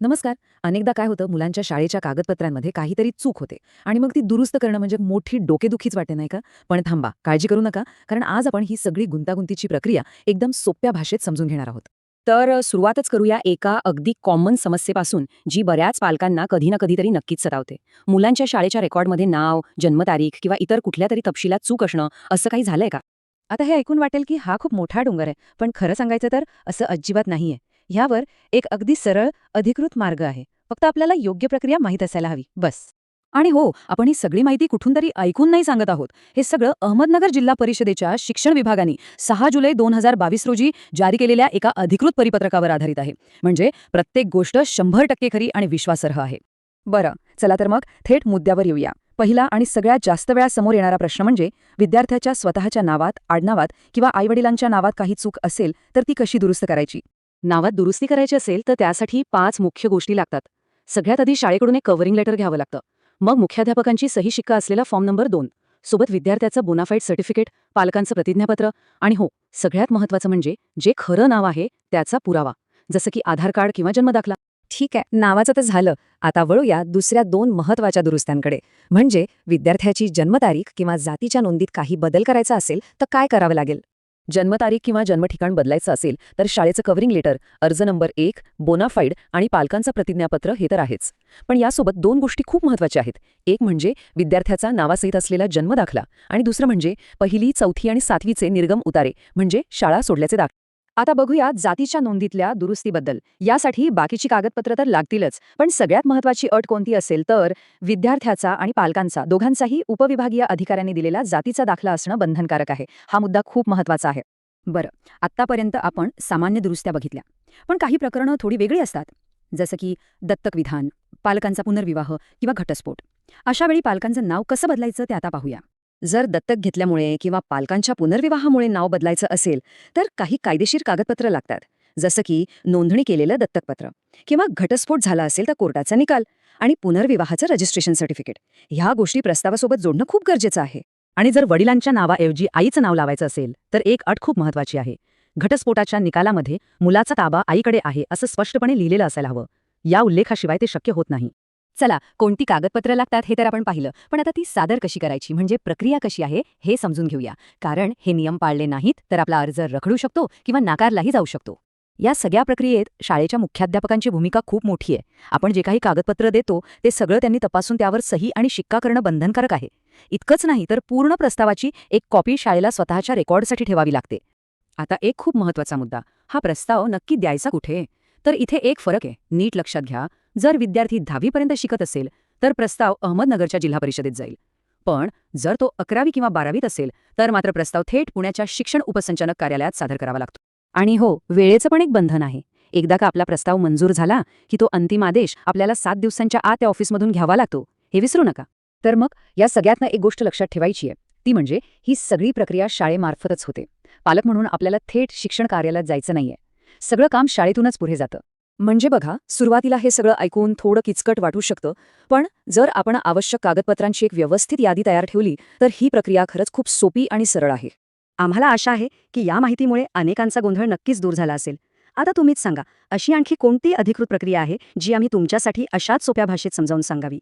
नमस्कार. अनेकदा काय होतं मुलांच्या शाळेच्या कागदपत्रांमध्ये काहीतरी चूक होते आणि मग ती दुरुस्त करणं म्हणजे मोठी डोकेदुखीच वाटते नाही का? पण थांबा काळजी करू नका कारण आज आपण ही सगळी गुंतागुंतीची प्रक्रिया एकदम सोप्या भाषेत समजून घेणार आहोत. तर सुरुवातच करूया एका अगदी कॉमन समस्येपासून जी बऱ्याच पालकांना कधी ना कधीतरी नक्कीच सतावते. मुलांच्या शाळेच्या रेकॉर्डमध्ये नाव जन्मतारीख किंवा इतर कुठल्या तरी तपशिलात चूक असणं असं काही झालंय का? आता हे ऐकून वाटेल की हा खूप मोठा डोंगर आहे पण खरं सांगायचं तर असं अजिबात नाहीये. ह्यावर एक अगदी सरळ अधिकृत मार्ग आहे. फक्त आपल्याला योग्य प्रक्रिया माहीत असायला हवी. बस. आणि हो आपण ही सगळी माहिती कुठून तरी ऐकून नाही सांगत आहोत. हे सगळं अहमदनगर जिल्हा परिषदेच्या शिक्षण विभागाने सहा जुलै दोन हजार बावीस रोजी जारी केलेल्या एका अधिकृत परिपत्रकावर आधारित आहे. म्हणजे प्रत्येक गोष्ट शंभर टक्के खरी आणि विश्वासार्ह आहे. बरं चला तर मग थेट मुद्द्यावर येऊया. पहिला आणि सगळ्यात जास्त वेळा समोर येणारा प्रश्न म्हणजे विद्यार्थ्याच्या स्वतःच्या नावात आडनावात किंवा आईवडिलांच्या नावात काही चूक असेल तर ती कशी दुरुस्त करायची? नावात दुरुस्ती करायची असेल तर त्यासाठी पाच मुख्य गोष्टी लागतात. सगळ्यात आधी शाळेकडून एक कव्हरिंग लेटर घ्यावं लागतं. मग मुख्याध्यापकांची सही शिक्का असलेला फॉर्म नंबर दोन. सोबत विद्यार्थ्याचं बोनाफाईड सर्टिफिकेट पालकांचं प्रतिज्ञापत्र आणि हो सगळ्यात महत्त्वाचं म्हणजे जे खरं नाव आहे त्याचा पुरावा. जसं की आधार कार्ड किंवा जन्मदाखला. ठीक आहे नावाचं तर झालं. आता वळूया दुसऱ्या दोन महत्त्वाच्या दुरुस्त्यांकडे. म्हणजे विद्यार्थ्याची जन्मतारीख किंवा जातीच्या नोंदीत काही बदल करायचा असेल तर काय करावं लागेल? जन्मतारीख किंवा जन्मठिकाण बदलायचं असेल तर शाळेचं कव्हरिंग लेटर अर्ज नंबर एक बोनाफाईड आणि पालकांचं प्रतिज्ञापत्र हे तर आहेच. पण यासोबत दोन गोष्टी खूप महत्त्वाच्या आहेत. एक म्हणजे विद्यार्थ्याचा नावासहित असलेला जन्मदाखला आणि दुसरं म्हणजे पहिली चौथी आणि सातवीचे निर्गम उतारे म्हणजे शाळा सोडल्याचे दाखले. आता बघूया जातीच्या नोंदीतल्या दुरुस्तीबद्दल. यासाठी बाकीची कागदपत्र तर लागतीलच पण सगळ्यात महत्वाची अट कोणती असेल तर विद्यार्थ्याचा आणि पालकांचा दोघांचाही उपविभागीय अधिकाऱ्यांनी दिलेला जातीचा दाखला असणं बंधनकारक आहे. हा मुद्दा खूप महत्त्वाचा आहे. बरं आत्तापर्यंत आपण सामान्य दुरुस्त्या बघितल्या. पण काही प्रकरणं थोडी वेगळी असतात. जसं की दत्तक विधान पालकांचा पुनर्विवाह किंवा घटस्फोट. अशा वेळी पालकांचं नाव कसं बदलायचं ते आता पाहूया. जर दत्तक घेतल्यामुळे किंवा पालकांच्या पुनर्विवाहामुळे नाव बदलायचं असेल तर काही कायदेशीर कागदपत्र लागतात. जसं की नोंदणी केलेलं दत्तकपत्र किंवा घटस्फोट झाला असेल तर कोर्टाचा निकाल आणि पुनर्विवाहाचं रजिस्ट्रेशन सर्टिफिकेट. ह्या गोष्टी प्रस्तावासोबत जोडणं खूप गरजेचं आहे. आणि जर वडिलांच्या नावाऐवजी आईचं नाव लावायचं असेल तर एक अट खूप महत्वाची आहे. घटस्फोटाच्या निकालामध्ये मुलाचा ताबा आईकडे आहे असं स्पष्टपणे लिहिलेलं असायला हवं. या उल्लेखाशिवाय ते शक्य होत नाही. चला कोणती कागदपत्र लागतात हे तर आपण पाहिलं. पण आता ती सादर कशी करायची? म्हणजे प्रक्रिया कशी आहे हे समजून घेऊया. कारण हे नियम पाळले नाहीत तर आपला अर्ज रखडू शकतो किंवा नाकारलाही जाऊ शकतो. या सगळ्या प्रक्रियेत शाळेच्या मुख्याध्यापकांची भूमिका खूप मोठी आहे. आपण जे काही कागदपत्र देतो ते सगळं त्यांनी तपासून त्यावर सही आणि शिक्का करणं बंधनकारक आहे. इतकंच नाही तर पूर्ण प्रस्तावाची एक कॉपी शाळेला स्वतःच्या रेकॉर्डसाठी ठेवावी लागते. आता एक खूप महत्त्वाचा मुद्दा. हा प्रस्ताव नक्की द्यायचा कुठे? तर इथे एक फरक आहे. नीट लक्षात घ्या. जर विद्यार्थी दहावीपर्यंत शिकत असेल तर प्रस्ताव अहमदनगरच्या जिल्हा परिषदेत जाईल. पण जर तो अकरावी किंवा बारावीत असेल तर मात्र प्रस्ताव थेट पुण्याच्या शिक्षण उपसंचालक कार्यालयात सादर करावा लागतो. आणि हो वेळेचं पण एक बंधन आहे. एकदा का आपला प्रस्ताव मंजूर झाला की तो अंतिम आदेश आपल्याला सात दिवसांच्या आत त्या ऑफिसमधून घ्यावा लागतो हे विसरू नका. तर मग या सगळ्यातनं एक गोष्ट लक्षात ठेवायची आहे ती म्हणजे ही सगळी प्रक्रिया शाळेमार्फतच होते. पालक म्हणून आपल्याला थेट शिक्षण कार्यालयात जायचं नाहीये. सगळं काम शाळेतूनच पुढे जातं. म्हणजे बघा सुरुवातीला हे सगळं ऐकून थोडं किचकट वाटू शकतं पण जर आपण आवश्यक कागदपत्रांची एक व्यवस्थित यादी तयार ठेवली तर ही प्रक्रिया खरंच खूप सोपी आणि सरळ आहे. आम्हाला आशा आहे की या माहितीमुळे अनेकांचा गोंधळ नक्कीच दूर झाला असेल. आता तुम्हीच सांगा अशी आणखी कोणती अधिकृत प्रक्रिया आहे जी आम्ही तुमच्यासाठी अशाच सोप्या भाषेत समजावून सांगावी?